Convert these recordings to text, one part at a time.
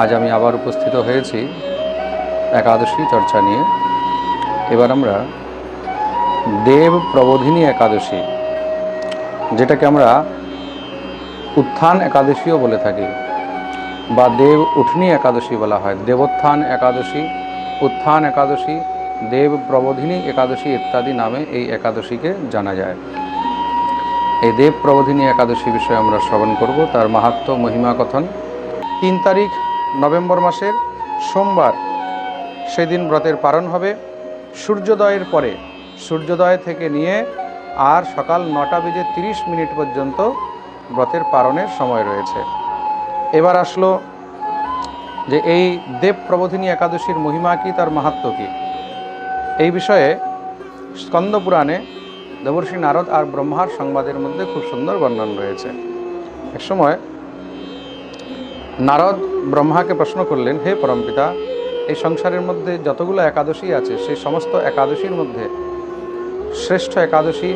আজ আমি আবার উপস্থিত হয়েছি একাদশী চর্চা নিয়ে। এবার আমরা দেব প্রবোধিনী একাদশী, যেটাকে আমরা উত্থান একাদশীও বলে থাকি, বা দেব উঠনি একাদশী বলা হয়। দেবোত্থান একাদশী, উত্থান একাদশী, দেব প্রবোধিনী একাদশী ইত্যাদি নামে এই একাদশীকে জানা যায়। এই দেব প্রবোধিনী একাদশী বিষয়ে আমরা শ্রবণ করব। তার মাহাত্ম মহিমা কথন। তিন তারিখ নভেম্বর মাসের সোমবার। সেদিন ব্রতের পালন হবে। সূর্যোদয়ের পরে, সূর্যোদয় থেকে নিয়ে আর সকাল নটা বেজে তিরিশ মিনিট পর্যন্ত ব্রতের পালনের সময় রয়েছে। এবার আসলো যে এই দেব প্রবোধিনী একাদশীর মহিমা কী, তার মাহাত্ম কী? এই বিষয়ে স্কন্দ পুরাণে দেবর্ষী নারদ আর ব্রহ্মার সংবাদের মধ্যে খুব সুন্দর বর্ণন রয়েছে। এক সময় নারদ ব্রহ্মাকে প্রশ্ন করলেন, হে পরমপিতা এই সংসারের মধ্যে যতগুলো একাদশী আছে, সেই সমস্ত একাদশীর মধ্যে শ্রেষ্ঠ একাদশী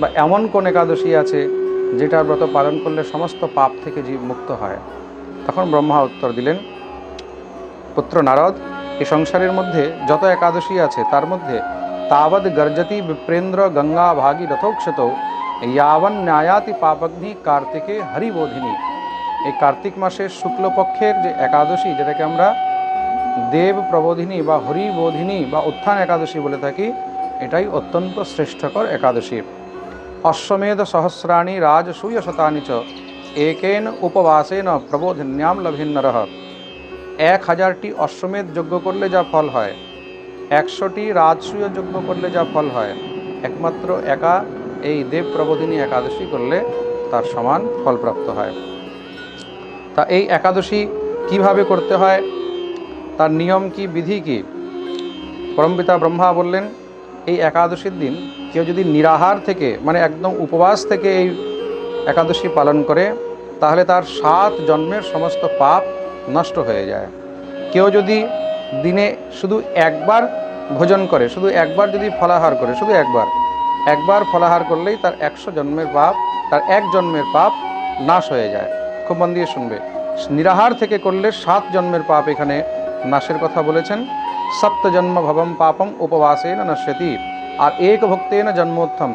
বা এমন কোন একাদশী আছে, যেটার ব্রত পালন করলে সমস্ত পাপ থেকে জীব মুক্ত হয়? তখন ব্রহ্মা উত্তর দিলেন, পুত্র নারদ এই সংসারের মধ্যে যত একাদশী আছে, তার মধ্যে তাবৎ গর্জতি বিপ্রেন্দ্র গঙ্গা ভাগী রথোক্ষত ইয়াবন ন্যায়াতি পাপগ্নি কার্তিকে হরিবোধিনী। এই কার্তিক মাসের শুক্লপক্ষের যে একাদশী, যেটাকে আমরা দেব প্রবোধিনী বা হরিবোধিনী বা উত্থান একাদশী বলে থাকি, এটাই অত্যন্ত শ্রেষ্ঠকর একাদশী। অশ্বমেধ সহস্রাণি রাজসূয় শতানি চ একেন উপবাসেন প্রবোধিন্যাম লভিন্নরহ। এক হাজারটি অশ্বমেধ যজ্ঞ করলে যা ফল হয়, একশোটি রাজসূয় যজ্ঞ করলে যা ফল হয়, একমাত্র একা এই দেব প্রবোধিনী একাদশী করলে তার সমান ফলপ্রাপ্ত হয়। তা এই একাদশী কীভাবে করতে হয়? তার নিয়ম কি, বিধি কি? পরমপিতা ব্রহ্মা বললেন, এই একাদশীর দিন কেউ যদি নিরাহার থেকে মানে একদম উপবাস থেকে এই একাদশী পালন করে, তাহলে তার সাত জন্মের সমস্ত পাপ নষ্ট হয়ে যায়। কেউ যদি দিনে শুধু একবার ভোজন করে, শুধু একবার যদি ফলাহার করে, শুধু একবার একবার ফলাহার করলেই তার একশো জন্মের পাপ, তার এক জন্মের পাপ নাশ হয়ে যায়। খুব মন দিয়ে শুনবে। নিরাহার থেকে করলে সাত জন্মের পাপ এখানে নাশের কথা বলেছেন। সপ্ত জন্ম ভবম পাপম উপবাসে না নশ্যতি আর এক ভক্তে না জন্মোত্থম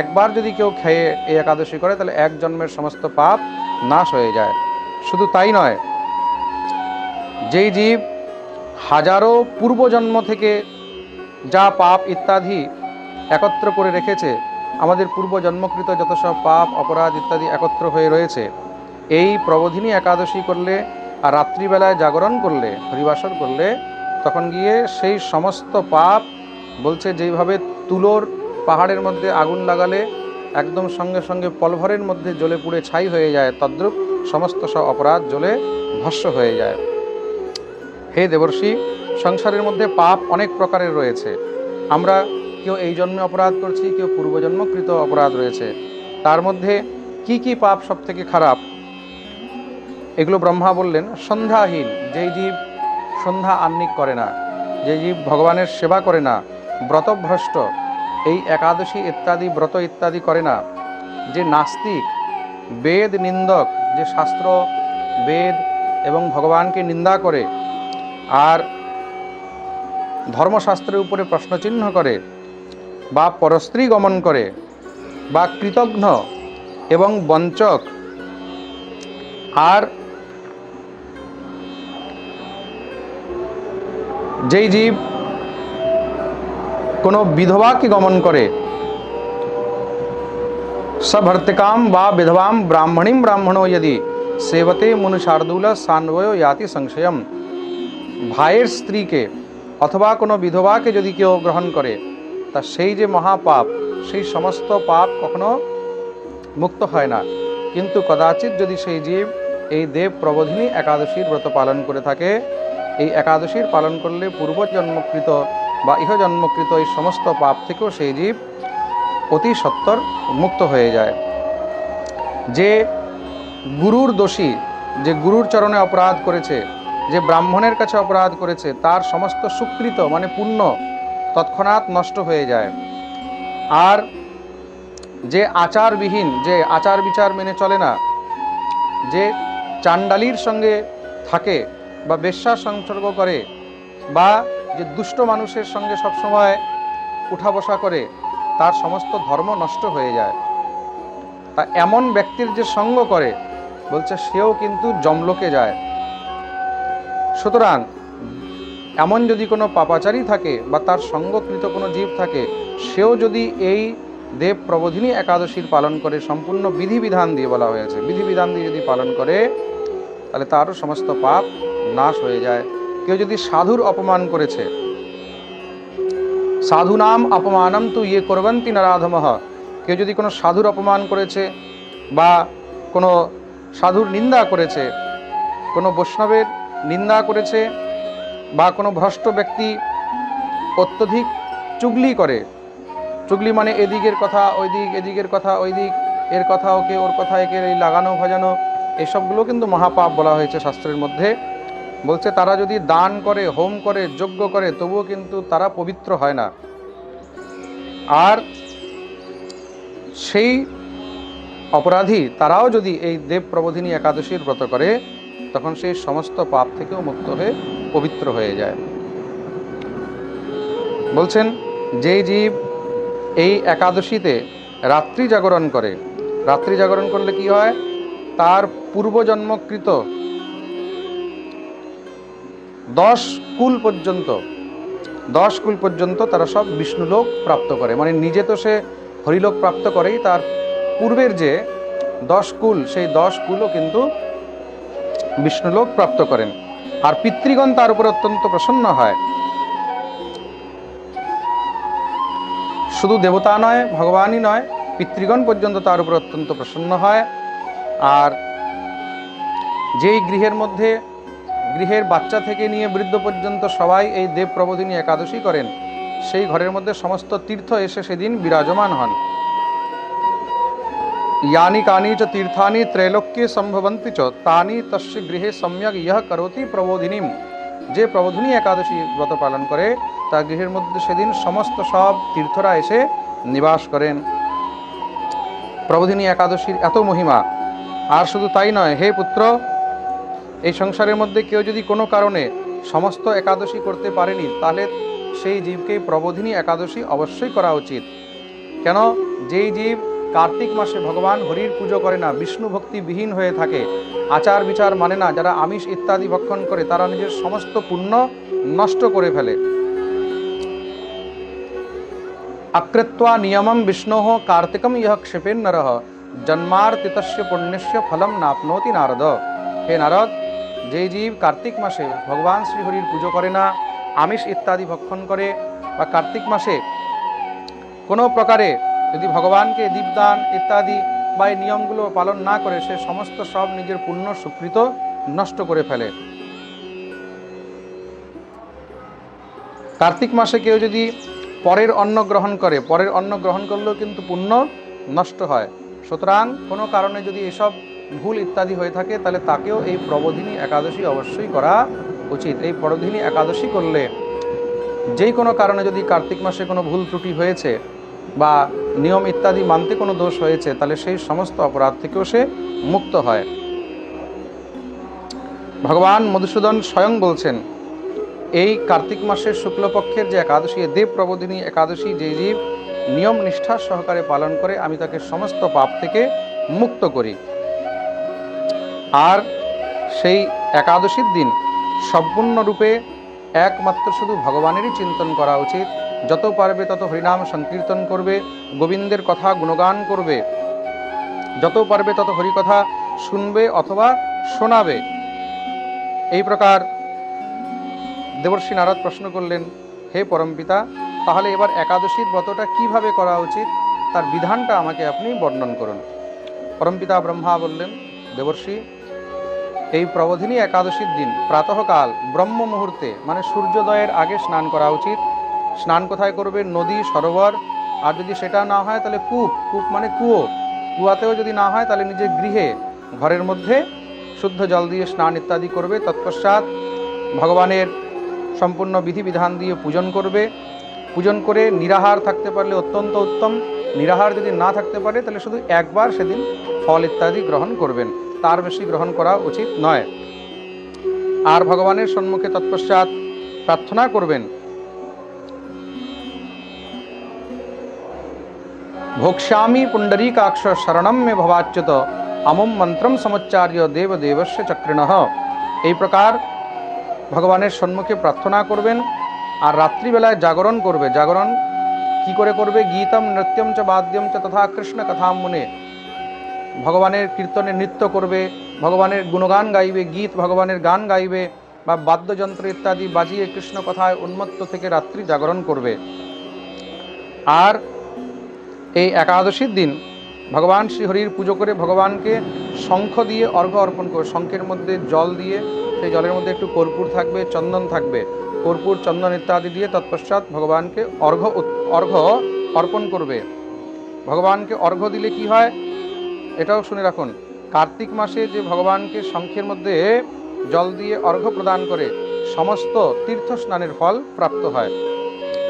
একবার যদি কেউ খেয়ে এই একাদশী করে, তাহলে এক জন্মের সমস্ত পাপ নাশ হয়ে যায়। শুধু তাই নয়, যেই জীব হাজারো পূর্বজন্ম থেকে যা পাপ ইত্যাদি একত্র করে রেখেছে, আমাদের পূর্বজন্মকৃত যত সব পাপ, অপরাধ ইত্যাদি একত্র হয়ে রয়েছে এই প্রবোধিনী একাদশী করলে আর রাত্রিবেলায় জাগরণ করলে হরিবাসর করলে, তখন গিয়ে সেই সমস্ত পাপ বলছে যেইভাবে তুলোর পাহাড়ের মধ্যে আগুন লাগালে একদম সঙ্গে সঙ্গে পলভরের মধ্যে জ্বলে পুড়ে ছাই হয়ে যায়, তদ্রূপ সমস্ত সব অপরাধ জ্বলে ভস্য হয়ে যায়। হে দেবর্ষি, সংসারের মধ্যে পাপ অনেক প্রকারের রয়েছে। আমরা কেউ এই জন্মে অপরাধ করছি, কেউ পূর্বজন্মকৃত অপরাধ রয়েছে। তার মধ্যে কি কি পাপ সব থেকে খারাপ? এগুলো ব্রহ্মা বললেন, সন্ধ্যাহীন, যেই জীব সন্ধ্যা আহ্নিক করে না যে জীব ভগবানের সেবা করে না, ব্রতভ্রষ্ট, এই একাদশী ইত্যাদি, ব্রত ইত্যাদি করে না, যে নাস্তিক, বেদ নিন্দক, যে শাস্ত্র, বেদ এবং ভগবানকে নিন্দা করে, আর ধর্মশাস্ত্রের উপরে প্রশ্নচিহ্ন করে, বা পরস্ত্রী গমন করে, বা কৃতঘ্ন এবং বঞ্চক, আর যেই জীব কোনো বিধবাকে গমন করে? সভর্তিকাম বা বিধবাম ব্রাহ্মণীম ব্রাহ্মণো যদি সেবতে মনুষার্দুল সান্বয় ইয়াতি সংশয়ম। ভাইয়ের স্ত্রীকে অথবা কোনো বিধবাকে যদি কেউ গ্রহণ করে, তা সেই যে মহাপাপ, সেই সমস্ত পাপ কখনো মুক্ত হয় না। কিন্তু কদাচিৎ যদি সেই জীব এই দেব প্রবোধিনী একাদশীর ব্রত পালন করে থাকে এই একাদশীর পালন করলে পূর্বজন্মকৃত বা ইহজন্মকৃত এই সমস্ত পাপ থেকেও সেই জীব অতি সত্বর মুক্ত হয়ে যায়। যে গুরুর দোষী, যে গুরুর চরণে অপরাধ করেছে, যে ব্রাহ্মণের কাছে অপরাধ করেছে, তার সমস্ত সুকৃত মানে পুণ্য তৎক্ষণাৎ নষ্ট হয়ে যায়। আর যে আচারবিহীন, যে আচার বিচার মেনে চলে না, যে চাণ্ডালির সঙ্গে থাকে বা বেশ্যার সংসর্গ করে বা যে দুষ্ট মানুষের সঙ্গে সবসময় উঠা বসা করে, তার সমস্ত ধর্ম নষ্ট হয়ে যায়। তা এমন ব্যক্তির যে সঙ্গ করে, বলছে সেও কিন্তু জমলোকে যায়। সুতরাং এমন যদি কোনো পাপাচারী থাকে বা তার সঙ্গকৃত কোনো জীব থাকে, সেও যদি এই দেব প্রবোধিনী একাদশীর পালন করে সম্পূর্ণ বিধিবিধান দিয়ে বলা হয়েছে। বিধিবিধান দিয়ে যদি পালন করে, তাহলে তারও সমস্ত পাপ নাশ হয়ে যায়। কেউ যদি সাধুর অপমান করেছে। সাধু নাম অপমানম তু ইয়ে করবন্তি নারাধমহ কেউ যদি কোনো সাধুর অপমান করেছে বা কোনো সাধুর নিন্দা করেছে, কোনো বৈষ্ণবের নিন্দা করেছে বা কোনো ভ্রষ্ট ব্যক্তি অত্যধিক চুগলি করে, চুগলি মানে এদিকের কথা ওই দিক এদিকের কথা ওই দিক এর কথা ওকে, ওর কথা একে লাগানো, ভাজানো, এসবগুলো কিন্তু মহাপাপ বলা হয়েছে শাস্ত্রের মধ্যে। বলছে, তারা যদি দান করে, হোম করে, যজ্ঞ করে, তবুও কিন্তু তারা পবিত্র হয় না। আর সেই অপরাধী তারাও যদি এই দেব প্রবোধিনী একাদশীর ব্রত করে, তখন সেই সমস্ত পাপ থেকেও মুক্ত হয়ে পবিত্র হয়ে যায়। বলছেন, যেই জীব এই একাদশীতে রাত্রি জাগরণ করে, রাত্রি জাগরণ করলে কি হয়? তার পূর্বজন্মকৃত দশ কুল পর্যন্ত, দশ কুল পর্যন্ত তারা সব বিষ্ণুলোক প্রাপ্ত করে। মানে নিজে তো সে হরিলোক প্রাপ্ত করেই, তার পূর্বের যে দশ কুল, সেই দশ কুলও কিন্তু বিষ্ণুলোক প্রাপ্ত করেন। আর পিতৃগণ তার উপর অত্যন্ত প্রসন্ন হয়। শুধু দেবতা নয়, ভগবানই নয়, পিতৃগণ পর্যন্ত তার উপর অত্যন্ত প্রসন্ন হয়। আর যেই গৃহের মধ্যে গৃহের বাচ্চা থেকে নিয়ে বৃদ্ধ পর্যন্ত সবাই এই দেব প্রবোধিনী একাদশী করেন। সেই ঘরের মধ্যে সমস্ত তীর্থ এসে সেদিন বিরাজমান হন। ইয়ানি কানি চ তীর্থানি ত্রৈলোক্যে সম্ভবন্তী চ তানি তস্য গৃহে সম্যক ইহ করতি প্রবোধিনীম। যে প্রবোধিনী একাদশী ব্রত পালন করে তার গৃহের মধ্যে সেদিন সমস্ত সব তীর্থরা এসে নিবাস করেন। প্রবোধিনী একাদশীর এত মহিমা, আর শুধু তাই নয়, হে পুত্র এই সংসারের মধ্যে কেউ যদি কোনো কারণে সমস্ত একাদশী করতে পারেনি, তাহলে সেই জীবকে প্রবোধিনী একাদশী অবশ্যই করা উচিত। কেন? যেই জীব কার্তিক মাসে ভগবান হরির পুজো করে না, বিষ্ণু ভক্তি বিহীন হয়ে থাকে, আচার বিচার মানে না, যারা আমিষ ইত্যাদি ভক্ষণ করে, তারা নিজের সমস্ত পুণ্য নষ্ট করে ফেলে। আকৃত্বা নিয়মম বিষ্ণো কার্তিকম ইহ ক্ষেপেন নরহ জন্মার্তিতস্য পুণ্যস্য ফলম নাপনোতি নারদ। হে নারদ যেই জীব কার্তিক মাসে ভগবান শ্রীহরির পুজো করে না, আমিষ ইত্যাদি ভক্ষণ করে, বা কার্তিক মাসে কোনো প্রকারে যদি ভগবানকে দীপদান ইত্যাদি বা এই নিয়মগুলো পালন না করে, সে সমস্ত সব নিজের পুণ্য সুকৃত নষ্ট করে ফেলে। কার্তিক মাসে কেউ যদি পরের অন্ন গ্রহণ করে, পরের অন্ন গ্রহণ করলেও কিন্তু পুণ্য নষ্ট হয়। সুতরাং কোনো কারণে যদি এসব ভুল ইত্যাদি হয়ে থাকে, তাহলে তাকেও এই প্রবোধিনী একাদশী অবশ্যই করা উচিত। এই প্রবোধিনী একাদশী করলে যেই কোনো কারণে যদি কার্তিক মাসে কোনো ভুল ত্রুটি হয়েছে বা নিয়ম ইত্যাদি মানতে কোনো দোষ হয়েছে, তাহলে সেই সমস্ত অপরাধ থেকেও সে মুক্ত হয়। ভগবান মধুসূদন স্বয়ং বলছেন, এই কার্তিক মাসের শুক্লপক্ষের যে একাদশী দেব প্রবোধিনী একাদশী, যে জীব নিয়ম নিষ্ঠা সহকারে পালন করে, আমি তাকে সমস্ত পাপ থেকে মুক্ত করি। আর সেই একাদশীর দিন সম্পূর্ণরূপে একমাত্র শুধু ভগবানেরই চিন্তন করা উচিত। যত পারবে তত হরিনাম সংকীর্তন করবে, গোবিন্দের কথা গুণগান করবে। যত পারবে তত হরিকথা শুনবে অথবা শোনাবে। এই প্রকার দেবর্ষী নারদ প্রশ্ন করলেন, হে পরমপিতা, তাহলে এবার একাদশীর ব্রতটা কীভাবে করা উচিত? তার বিধানটা আমাকে আপনি বর্ণন করুন। পরমপিতা ব্রহ্মা বললেন, দেবর্ষী এই প্রবোধিনী একাদশীর দিন, প্রাতঃকাল, ব্রহ্ম মুহূর্তে মানে সূর্যোদয়ের আগে স্নান করা উচিত। স্নান কোথায় করবে? নদী, সরোবর। আর যদি সেটা না হয়, তাহলে কূপ। কূপ মানে কুয়ো। কুয়াতেও যদি না হয়, তাহলে নিজের গৃহে, ঘরের মধ্যে শুদ্ধ জল দিয়ে স্নান ইত্যাদি করবে। তৎপশ্চাৎ ভগবানের সম্পূর্ণ বিধিবিধান দিয়ে পূজন করবে। পূজন করে নিরাহার থাকতে পারলে অত্যন্ত উত্তম। নিরাহার যদি না থাকতে পারে, তাহলে শুধু একবার সেদিন ফল ইত্যাদি গ্রহণ করবেন। তার বেশি গ্রহণ করা উচিত নয়। আর ভগবানের সম্মুখে তৎপশ্চাৎ প্রার্থনা করবেন। ভোক্ষ্যামি পুণ্ডরীকাক্ষ শরণম মে ভবাচ্যুত, আমম মন্ত্রম সমুচ্চার্য দেবদেবস্য চক্রিণ। এই প্রকার ভগবানের সম্মুখে প্রার্থনা করবেন আর রাত্রিবেলায় জাগরণ করবে। জাগরণ কি করে করবে? গীতম, নৃত্যম চ, বাদ্যম চ, তথা কৃষ্ণ কথাম মনে। ভগবানের কীর্তনে নৃত্য করবে, ভগবানের গুণগান গাইবে, গীত, ভগবানের গান গাইবে, বা বাদ্যযন্ত্র ইত্যাদি বাজিয়ে কৃষ্ণ কথায় উন্মত্ত থেকে রাত্রি জাগরণ করবে। আর এই একাদশীর দিন ভগবান শ্রীহরির পুজো করে ভগবানকে শঙ্খ দিয়ে অর্ঘ্য অর্পণ করে শঙ্খের মধ্যে জল দিয়ে, সেই জলের মধ্যে একটু কর্পূর থাকবে, চন্দন থাকবে। কর্পূর, চন্দন ইত্যাদি দিয়ে তৎপশ্চাৎ ভগবানকে অর্ঘ্য উত- অর্ঘ্য অর্পণ করবে। ভগবানকে অর্ঘ্য দিলে কি হয়? এটাও শুনে রাখুন, কার্তিক মাসে যে ভগবানকে শঙ্খের মধ্যে জল দিয়ে অর্ঘ্য প্রদান করে, সমস্ত তীর্থ স্নানের ফল প্রাপ্ত হয়।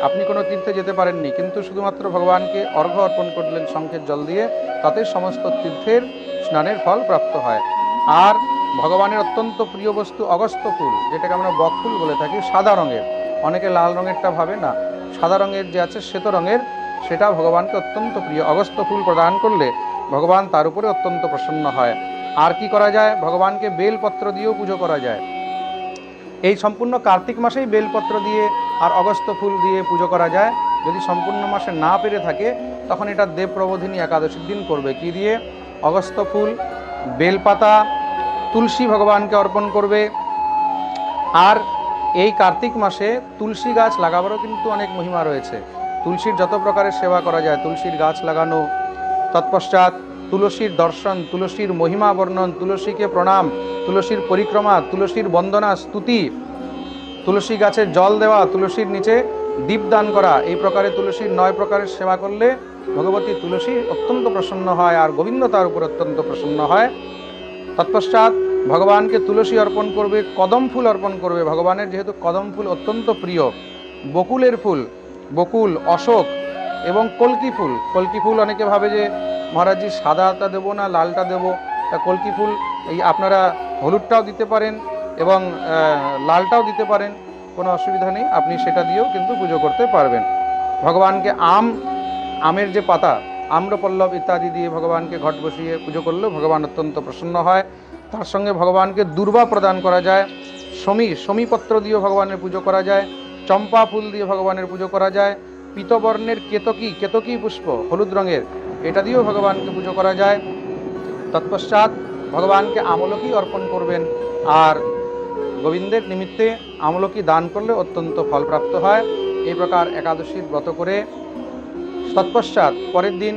আপনি কোনো তীর্থে যেতে পারেননি, কিন্তু শুধুমাত্র ভগবানকে অর্ঘ্য অর্পণ করলেন শঙ্খের জল দিয়ে, তাতে সমস্ত তীর্থের স্নানের ফল প্রাপ্ত হয়। আর ভগবানের অত্যন্ত প্রিয় বস্তু অগস্ত ফুল, যেটাকে আমরা বক ফুল বলে থাকি, সাদা রঙের। অনেকে লাল রঙেরটা ভাবে না, সাদা রঙের যে আছে শ্বেত রঙের, সেটা ভগবানকে অত্যন্ত প্রিয় অগস্ত ফুল প্রদান করলে ভগবান তার উপরে অত্যন্ত প্রসন্ন হয়। আর কি করা যায়? ভগবানকে বেলপত্র দিয়েও পুজো করা যায়। এই সম্পূর্ণ কার্তিক মাসেই বেলপত্র দিয়ে আর অগস্ত ফুল দিয়ে পুজো করা যায়। যদি সম্পূর্ণ মাসে না পেরে থাকে, তখন এটা দেব প্রবোধিনী একাদশীর দিন করবে। কি দিয়ে? অগস্ত ফুল, বেলপাতা, তুলসী ভগবানকে অর্পণ করবে। আর এই কার্তিক মাসে তুলসী গাছ লাগাবারও কিন্তু অনেক মহিমা রয়েছে। তুলসীর যত প্রকারের সেবা করা যায়, তুলসীর গাছ লাগানো তৎপশ্চাৎ তুলসীর দর্শন, তুলসীর মহিমা বর্ণন, তুলসীকে প্রণাম, তুলসীর পরিক্রমা, তুলসীর বন্দনা, স্তুতি, তুলসী গাছের জল দেওয়া, তুলসীর নিচে দীপদান করা, এই প্রকারে তুলসীর নয় প্রকারের সেবা করলে ভগবতী তুলসী অত্যন্ত প্রসন্ন হয় আর গোবিন্দ তার উপর অত্যন্ত প্রসন্ন হয়। তৎপশ্চাৎ ভগবানকে তুলসী অর্পণ করবে, কদম ফুল অর্পণ করবে। ভগবানের যেহেতু কদম ফুল অত্যন্ত প্রিয়, বকুলের ফুল, বকুল, অশোক এবং কলকি ফুল। কলকি ফুল অনেকে ভাবে যে মহারাজজি সাদাটা দেবো না, লালটা দেবো? তা কলকি ফুল, এই আপনারা হলুদটাও দিতে পারেন এবং লালটাও দিতে পারেন। কোনো অসুবিধা নেই, আপনি সেটা দিয়েও কিন্তু পুজো করতে পারবেন। ভগবানকে আম, আমের যে পাতা, আম্রপল্লব ইত্যাদি দিয়ে ভগবানকে ঘট বসিয়ে পুজো করলেও ভগবান অত্যন্ত প্রসন্ন হয়। তার সঙ্গে ভগবানকে দুর্বা প্রদান করা যায়। সমী সমীপত্র দিয়েও ভগবানের পুজো করা যায়। চম্পা ফুল দিয়ে ভগবানের পুজো করা যায়। পীতবর্ণের কেতকী কেতকী পুষ্প, হলুদ রঙের। এটা দিয়েও ভগবানকে পুজো করা যায়। তৎপশ্চাৎ ভগবানকে আমলকি অর্পণ করবেন আর গোবিন্দের নিমিত্তে আমলকি দান করলে অত্যন্ত ফলপ্রাপ্ত হয়। এই প্রকার একাদশীর ব্রত করে তৎপশ্চাৎ পরের দিন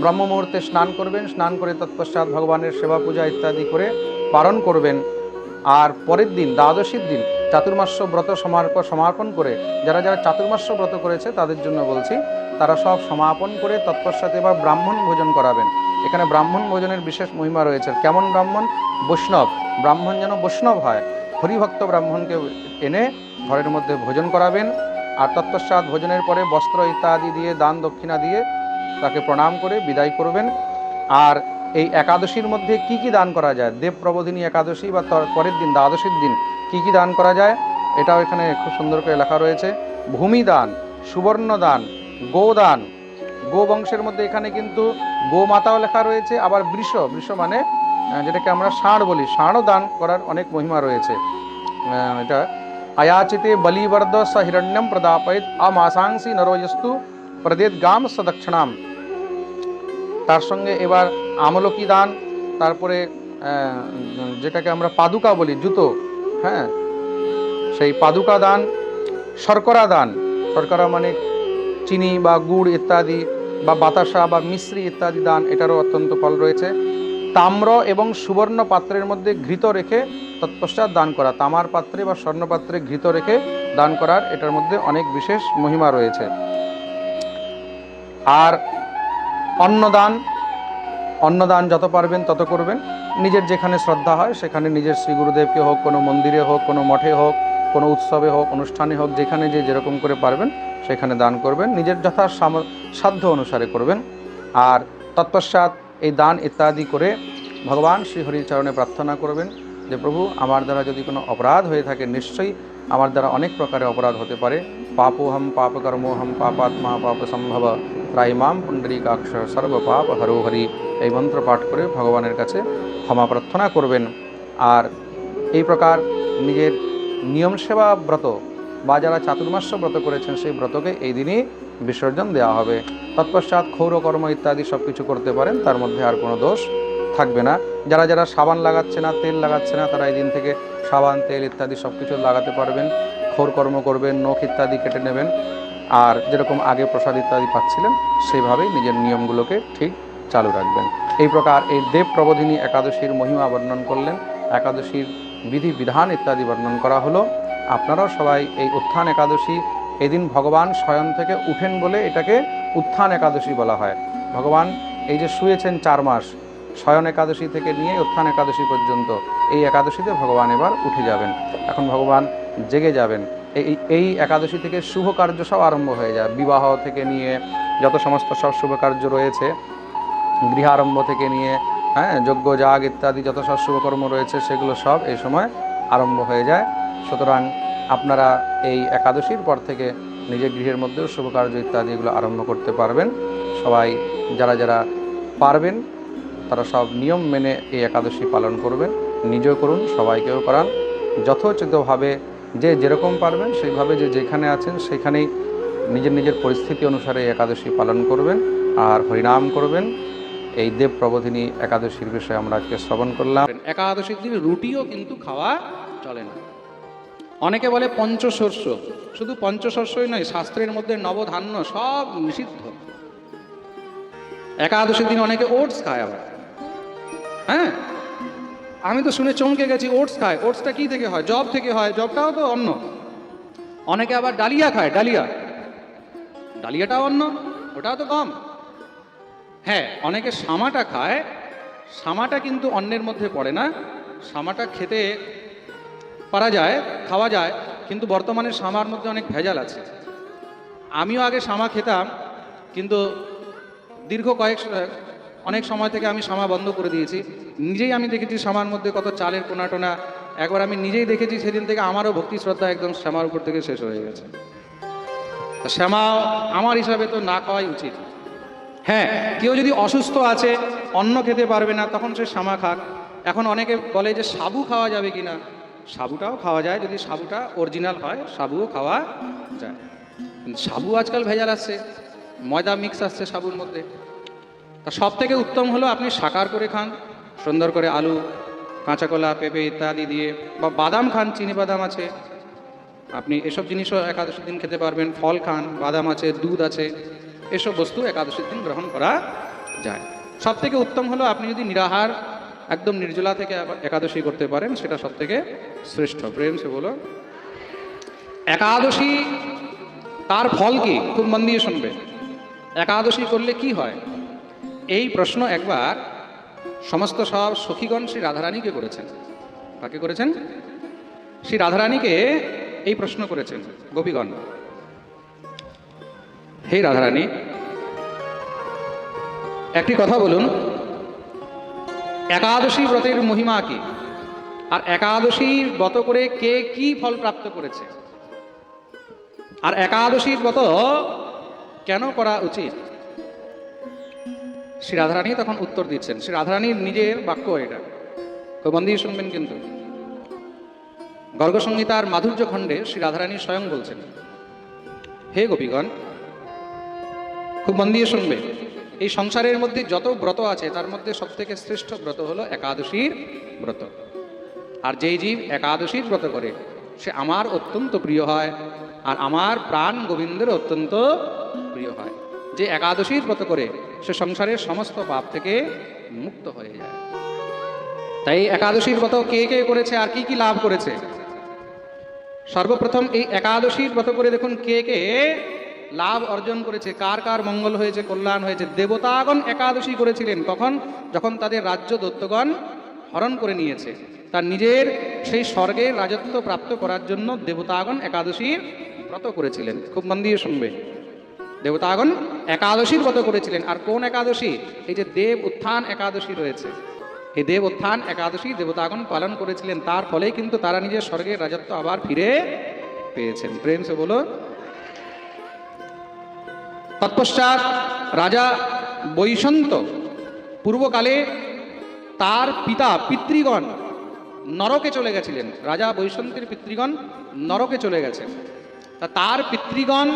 ব্রহ্ম মুহূর্তে স্নান করবেন। স্নান করে তৎপশ্চাৎ ভগবানের সেবা পূজা ইত্যাদি করে পালন করবেন। আর পরের দিন, দ্বাদশীর দিন চাতুর্মাস্য ব্রত সমার্প সমাপন করে, যারা যারা চাতুর্মাস্য ব্রত করেছে তাদের জন্য বলছি, তারা সব সমাপন করে তৎপশ্চাৎ এবার ব্রাহ্মণ ভোজন করাবেন। এখানে ব্রাহ্মণ ভোজনের বিশেষ মহিমা রয়েছে। কেমন ব্রাহ্মণ? বৈষ্ণব। ব্রাহ্মণ যেন বৈষ্ণব হয়। হরিভক্ত ব্রাহ্মণকে এনে ঘরের মধ্যে ভোজন করাবেন আর তৎপশ্চাৎ ভোজনের পরে বস্ত্র ইত্যাদি দিয়ে, দান দক্ষিণা দিয়ে তাকে প্রণাম করে বিদায় করবেন। আর এই একাদশীর মধ্যে কি কি দান করা যায়? দেব প্রবোধিনী একাদশী বা পরের দিন, দ্বাদশীর দিন কি কি দান করা যায়? এটাও এখানে খুব সুন্দর করে লেখা রয়েছে। ভূমি দান সুবর্ণ দান গোদান। গো বংশের মধ্যে এখানে কিন্তু গোমাতাও লেখা রয়েছে, আবার বৃষ। বৃষ মানে যেটাকে আমরা ষাঁড় বলি। ষাঁড়ও দান করার অনেক মহিমা রয়েছে। এটা, আয়াচিতে বলিবর্দ স হিরণ্যম প্রদাপয়িত, আমাসাংসি নরোজস্তু প্রদেত গাম সদক্ষিণাম। তার সঙ্গে এবার আমলকি দান তারপরে যেটাকে আমরা পাদুকা বলি, জুতো হ্যাঁ? সেই পাদুকা দান শর্করা দান শর্করা মানে চিনি বা গুড় ইত্যাদি বা বাতাসা বা মিশ্রি ইত্যাদি দান, এটারও অত্যন্ত ফল রয়েছে। তাম্র এবং সুবর্ণ পাত্রের মধ্যে ঘৃত রেখে তৎপশ্চাৎ দান করা, তামার পাত্রে বা স্বর্ণ পাত্রে ঘৃত রেখে দান করার এটার মধ্যে অনেক বিশেষ মহিমা রয়েছে। আর অন্নদান অন্নদান যত পারবেন তত করবেন। নিজের যেখানে শ্রদ্ধা হয়, সেখানে নিজের শ্রী গুরুদেবকে হোক, কোনো মন্দিরে হোক, কোনো মঠে হোক, কোনো উৎসবে হোক, অনুষ্ঠানে হোক, যেখানে যে যেরকম করে পারবেন, সেখানে দান করবেন। নিজের যথা সাধ্য অনুসারে করবেন। আর তৎপশ্চাৎ এই দান ইত্যাদি করে ভগবান শ্রীহরির চরণে প্রার্থনা করবেন যে, প্রভু, আমার দ্বারা যদি কোনো অপরাধ হয়ে থাকে, নিশ্চয়ই আমার দ্বারা অনেক প্রকারে অপরাধ হতে পারে। পাপোহম পাপকর্মোহম পাপাত্মা পাপ সম্ভব ত্রাইমাম পুণ্ডরীকাক্ষ সর্বপাপ হরোহরি। এই মন্ত্র পাঠ করে ভগবানের কাছে ক্ষমা প্রার্থনা করবেন। আর এই প্রকার নিজের নিয়ম সেবা ব্রত বা যারা চাতুর্মাস্য ব্রত করেছেন সেই ব্রতকে এই দিনই বিসর্জন দেওয়া হবে। তৎপশ্চাৎ ক্ষৌরকর্ম ইত্যাদি সব কিছু করতে পারেন, তার মধ্যে আর কোনো দোষ থাকবে না। যারা যারা সাবান লাগাচ্ছে না, তেল লাগাচ্ছে না, তারা এই দিন থেকে সাবান, তেল ইত্যাদি সব কিছু লাগাতে পারবেন ক্ষৌরকর্ম করবেন, নখ ইত্যাদি কেটে নেবেন। আর যেরকম আগে প্রসাদ ইত্যাদি পাচ্ছিলেন, সেইভাবেই নিজের নিয়মগুলোকে ঠিক চালু রাখবেন। এই প্রকার এই দেব প্রবোধিনী একাদশীর মহিমা বর্ণন করলেন। একাদশীর বিধি, বিধান ইত্যাদি বর্ণন করা হলো। আপনারাও সবাই এই উত্থান একাদশী এদিন ভগবান স্বয়ং থেকে উঠেন বলে এটাকে উত্থান একাদশী বলা হয়। ভগবান এই যে শুয়েছেন চার মাস শয়ন একাদশী থেকে নিয়ে উত্থান একাদশী পর্যন্ত এই একাদশীতে ভগবান এবার উঠে যাবেন। এখন ভগবান জেগে যাবেন। এই এই একাদশী থেকে শুভ কার্য সব আরম্ভ হয়ে যায়। বিবাহ থেকে নিয়ে যত সমস্ত সব শুভ কার্য রয়েছে, গৃহারম্ভ থেকে নিয়ে হ্যাঁ যজ্ঞ, যাগ ইত্যাদি যত সব শুভকর্ম রয়েছে, সেগুলো সব এই সময় আরম্ভ হয়ে যায়। সুতরাং আপনারা এই একাদশীর পর থেকে নিজের গৃহের মধ্যেও শুভ কার্য ইত্যাদি এগুলো আরম্ভ করতে পারবেন। সবাই যারা যারা পারবেন তারা সব নিয়ম মেনে এই একাদশী পালন করবেন নিজেও করুন, সবাইকেও করান। যথোচিতভাবে যে যেরকম পারবেন, সেইভাবে যে যেখানে আছেন, সেখানেই নিজের নিজের পরিস্থিতি অনুসারে একাদশী পালন করবেন। আর হরিনাম করবেন। এই দেব প্রবোধিনী একাদশীর বিষয়ে আমরা আজকে শ্রবণ করলাম। একাদশীর দিন রুটিও কিন্তু খাওয়া চলে না। অনেকে বলে পঞ্চশস্য। শুধু পঞ্চশস্যই নয়, শাস্ত্রের মধ্যে নবধান্য সব নিষিদ্ধ। একাদশীর দিন অনেকে ওটস খায় আবার। হ্যাঁ? আমি তো শুনে চমকে গেছি, ওটস খায়। ওটসটা কি থেকে হয়? জব থেকে হয়, জবটাও তো অন্য। অনেকে আবার ডালিয়া খায়, ডালিয়া। ডালিয়াটাও অন্য, ওটাও তো কম। হ্যাঁ অনেকে সামাটা খায়। সামাটা কিন্তু অন্যের মধ্যে পড়ে না। সামাটা খেতে পারা যায়, খাওয়া যায়, কিন্তু বর্তমানে সামার মধ্যে অনেক ভেজাল আছে। আমিও আগে সামা খেতাম, কিন্তু দীর্ঘ কয়েক অনেক সময় থেকে আমি সামা বন্ধ করে দিয়েছি। নিজেই আমি দেখেছি সামার মধ্যে কত চালের কোনা টোনা একবার আমি নিজেই দেখেছি সেদিন থেকে আমারও ভক্তি শ্রদ্ধা একদম শ্যামার উপর থেকে শেষ হয়ে গেছে। শ্যামা আমার হিসাবে তো না খাওয়াই উচিত। হ্যাঁ কেউ যদি অসুস্থ আছে, অন্ন খেতে পারবে না, তখন সে শ্যামা খাক। এখন অনেকে বলে যে সাবু খাওয়া যাবে কি না সাবুটাও খাওয়া যায়, যদি সাবুটা অরিজিনাল হয়, সাবুও খাওয়া যায়। সাবু আজকাল ভেজাল আসছে। ময়দা মিক্স আসছে সাবুর মধ্যে। তা সব থেকে উত্তম হলো আপনি সাকার করে খান, সুন্দর করে আলু, কাঁচা কলা, পেঁপে ইত্যাদি দিয়ে, বা বাদাম খান, চিনি বাদাম আছে। আপনি এসব জিনিসও একাদশীর দিন খেতে পারবেন, ফল খান, বাদাম আছে, দুধ আছে, এসব বস্তু একাদশীর দিন গ্রহণ করা যায়। সব থেকে উত্তম হলো আপনি যদি নিরাহার, একদম নির্জলা থেকে একাদশী করতে পারেন, সেটা সব থেকে শ্রেষ্ঠ। প্রেম সে বলো। একাদশী, তার ফল কি? খুব মন দিয়ে শুনবে। একাদশী করলে কি হয়? এই প্রশ্ন একবার সমস্ত সব সখীগণ শ্রী রাধারানীকে করেছেন। কাকে করেছেন? শ্রী রাধারানীকে এই প্রশ্ন করেছেন গোপীগণ। হে রাধারানী, একটি কথা বলুন। একাদশী ব্রতের মহিমা কি? আর একাদশীর ব্রত করে কে কি ফল প্রাপ্ত করেছে? আর একাদশীর ব্রত কেন করা উচিত? শ্রী রাধারানী তখন উত্তর দিচ্ছেন, শ্রী রাধারানীর নিজের বাক্য এটা। খুব মন দিয়ে শুনবেন কিন্তু। গর্গসংহিতার মাধুর্য খণ্ডে শ্রী রাধারানী স্বয়ং বলছেন, হে গোপীগণ, খুব মন দিয়ে শুনবে। এই সংসারের মধ্যে যত ব্রত আছে, তার মধ্যে সবথেকে শ্রেষ্ঠ ব্রত হলো একাদশীর ব্রত। আর যেই জীব একাদশীর ব্রত করে, সে আমার অত্যন্ত প্রিয় হয়, আর আমার প্রাণ গোবিন্দের অত্যন্ত প্রিয় হয়। যে একাদশীর ব্রত করে সে সংসারের সমস্ত পাপ থেকে মুক্ত হয়ে যায়। তাই একাদশীর ব্রত কে কে করেছে আর কি কি লাভ করেছে? সর্বপ্রথম এই একাদশীর ব্রত করে দেখুন কে কে লাভ অর্জন করেছে, কার কার মঙ্গল হয়েছে, কল্যাণ হয়েছে। দেবতাগণ একাদশী করেছিলেন কখন যখন তাদের রাজ্য দত্তগণ হরণ করে নিয়েছে। তার নিজের সেই স্বর্গের রাজত্ব প্রাপ্ত করার জন্য দেবতাগণ একাদশীর ব্রত করেছিলেন। খুব মন দিয়ে শুনবে। দেবতাগণ একাদশীর ব্রত করেছিলেন। আর কোন একাদশী? এই যে দেব উত্থান একাদশী রয়েছে। এই দেব উত্থান একাদশী দেবতাগণ পালন করেছিলেন। তার ফলেই কিন্তু তারা নিজের স্বর্গের রাজত্ব আবার ফিরে পেয়েছেন। প্রেম সে বলো। তৎপশ্চাৎ রাজা বৈসন্ত পূর্বকালে তার পিতা, পিতৃগণ নরকে চলে গেছিলেন। রাজা বৈসন্তের পিতৃগণ নরকে চলে গেছেন। তা তার পিতৃগণ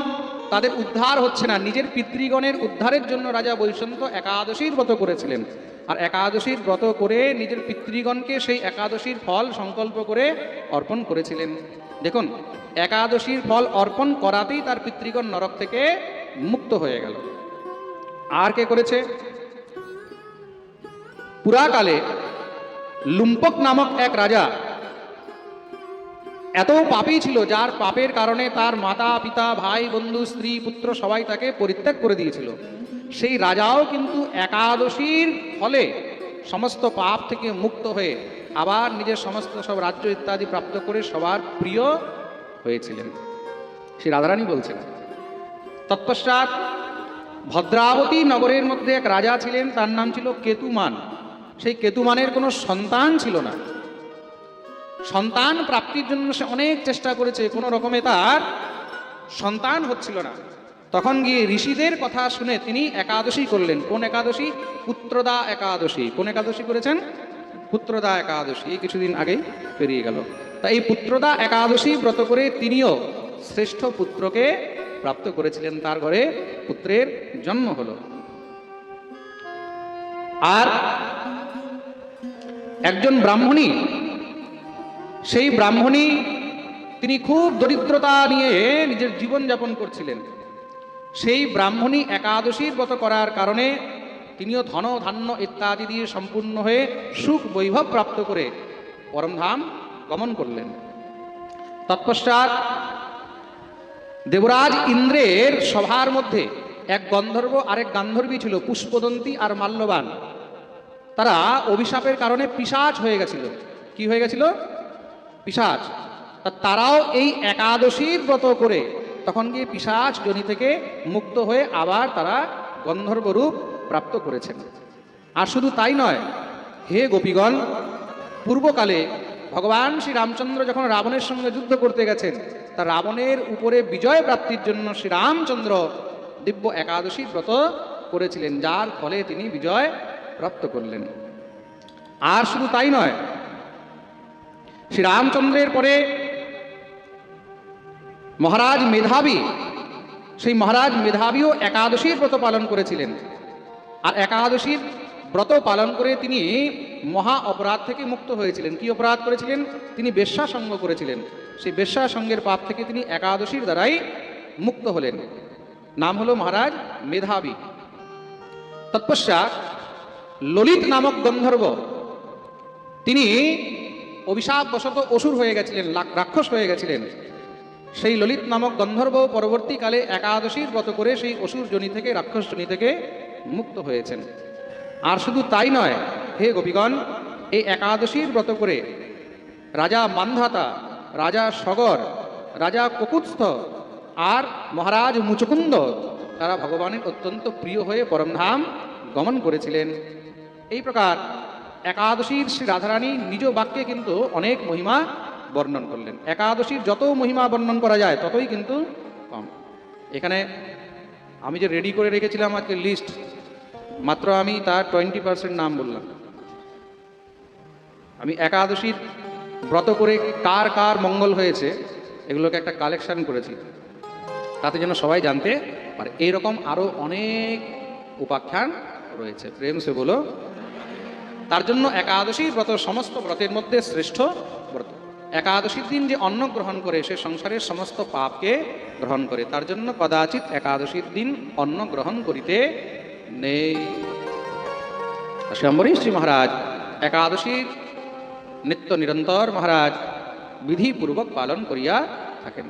তাদের উদ্ধার হচ্ছে না। নিজের পিতৃগণের উদ্ধারের জন্য রাজা বৈসন্ত একাদশীর ব্রত করেছিলেন। আর একাদশীর ব্রত করে নিজের পিতৃগণকে সেই একাদশীর ফল সংকল্প করে অর্পণ করেছিলেন। দেখুন, একাদশীর ফল অর্পণ করাতেই তার পিতৃগণ নরক থেকে মুক্ত হয়ে গেল। আর কে করেছে? পুরাকালে লুম্পক নামক এক রাজা এত পাপী ছিল, যার পাপের কারণে তার মাতা, পিতা, ভাই, বন্ধু, স্ত্রী, পুত্র সবাই তাকে পরিত্যাগ করে দিয়েছিল। সেই রাজাও কিন্তু একাদশীর ফলে সমস্ত পাপ থেকে মুক্ত হয়ে আবার নিজের সমস্ত সব রাজ্য ইত্যাদি প্রাপ্ত করে সবার প্রিয় হয়েছিলেন। শ্রী রাধারানী বলছেন, তৎপশ্চাৎ ভদ্রাবতী নগরের মধ্যে এক রাজা ছিলেন, তার নাম ছিল কেতুমান। সেই কেতুমানের কোনো সন্তান ছিল না। সন্তান প্রাপ্তির জন্য সে অনেক চেষ্টা করেছে, কোনো রকমে তার সন্তান হচ্ছিল না। তখন গিয়ে ঋষিদের কথা শুনে তিনি একাদশী করলেন। কোন একাদশী? পুত্রদা একাদশী। কোন একাদশী করেছেন? পুত্রদা একাদশী। এই কিছুদিন আগেই পেরিয়ে গেল। তা এই পুত্রদা একাদশী ব্রত করে তিনিও শ্রেষ্ঠ পুত্রকে প্রাপ্ত করেছিলেন। তার ঘরে পুত্রের জন্ম হলো। আর একজন ব্রাহ্মণী সেই ব্রাহ্মণী তিনি খুব দরিদ্রতা নিয়ে নিজের জীবন যাপন করছিলেন। সেই ব্রাহ্মণী একাদশীর ব্রত করার কারণে তিনিও ধন, ধান্য ইত্যাদি দিয়ে সম্পূর্ণ হয়ে সুখ বৈভব প্রাপ্ত করে পরমধাম গমন করলেন। তৎপশ্চাৎ দেবরাজ ইন্দ্রের সভার মধ্যে এক গন্ধর্ব আরেক গান্ধর্বী ছিল, পুষ্পদন্তী আর মাল্যবান। তারা অভিশাপের কারণে পিশাচ হয়ে গেছিল। কি হয়ে গেছিল? তা তারাও এই একাদশীর ব্রত করে, তখন গিয়ে পিশাচ জনি থেকে মুক্ত হয়ে আবার তারা গন্ধর্বরূপ প্রাপ্ত করেছেন। আর শুধু তাই নয়, হে গোপীগণ, পূর্বকালে ভগবান শ্রী রামচন্দ্র যখন রাবণের সঙ্গে যুদ্ধ করতে গেছেন, তা রাবণের উপরে বিজয় প্রাপ্তির জন্য শ্রী রামচন্দ্র দিব্য একাদশী ব্রত করেছিলেন, যার ফলে তিনি বিজয় প্রাপ্ত করলেন। আর শুধু তাই নয় শ্রী রামচন্দ্রের পরে মহারাজ মেধাবী, সেই মহারাজ মেধাবীও একাদশীর ব্রত পালন করেছিলেন। আর একাদশীর ব্রত পালন করে তিনি মহা অপরাধ থেকে মুক্ত হয়েছিলেন। কি অপরাধ করেছিলেন? তিনি বেশ্যা সঙ্গ করেছিলেন। সেই বেশ্যা সঙ্গের পাপ থেকে তিনি একাদশীর দ্বারাই মুক্ত হলেন। নাম হলো মহারাজ মেধাবী। তৎপশ্চাৎ ললিত নামক গন্ধর্ব, তিনি অভিশাপবশত অসুর হয়ে গেছিলেন রাক্ষস হয়ে গেছিলেন। সেই ললিত নামক গন্ধর্ব পরবর্তীকালে একাদশীর ব্রত করে সেই অসুর জনি থেকে, রাক্ষস জনি থেকে মুক্ত হয়েছেন। আর শুধু তাই নয়, হে গোপীগণ, এই একাদশীর ব্রত করে রাজা মান্ধাতা, রাজা সগর, রাজা ককুৎস্থ আর মহারাজ মুচকুন্দ, তারা ভগবানের অত্যন্ত প্রিয় হয়ে পরমধাম গমন করেছিলেন। এই প্রকার একাদশীর শ্রী রাধারানী নিজ বাক্যে কিন্তু অনেক মহিমা বর্ণন করলেন। একাদশীর যত মহিমা বর্ণন করা যায়, ততই কিন্তু কম। এখানে আমি যে রেডি করে রেখেছিলাম আজকে লিস্ট মাত্র আমি তার টোয়েন্টি পার্সেন্ট নাম বললাম। আমি একাদশীর ব্রত করে কার কার মঙ্গল হয়েছে, এগুলোকে একটা কালেকশন করেছি। তাতে যেন সবাই জানতে পারে। এইরকম আরও অনেক উপাখ্যান রয়েছে। প্রেম সে বলো তার জন্য একাদশী ব্রত সমস্ত ব্রতের মধ্যে শ্রেষ্ঠ ব্রত। একাদশীর দিন যে অন্ন গ্রহণ করে, সে সংসারের সমস্ত পাপকে গ্রহণ করে। তার জন্য কদাচিৎ একাদশীর দিন অন্ন গ্রহণ করিতে নেই। শ্রী মহারাজ। একাদশীর নিত্য নিরন্তর মহারাজ, বিধিপূর্বক পালন করিয়া থাকেন।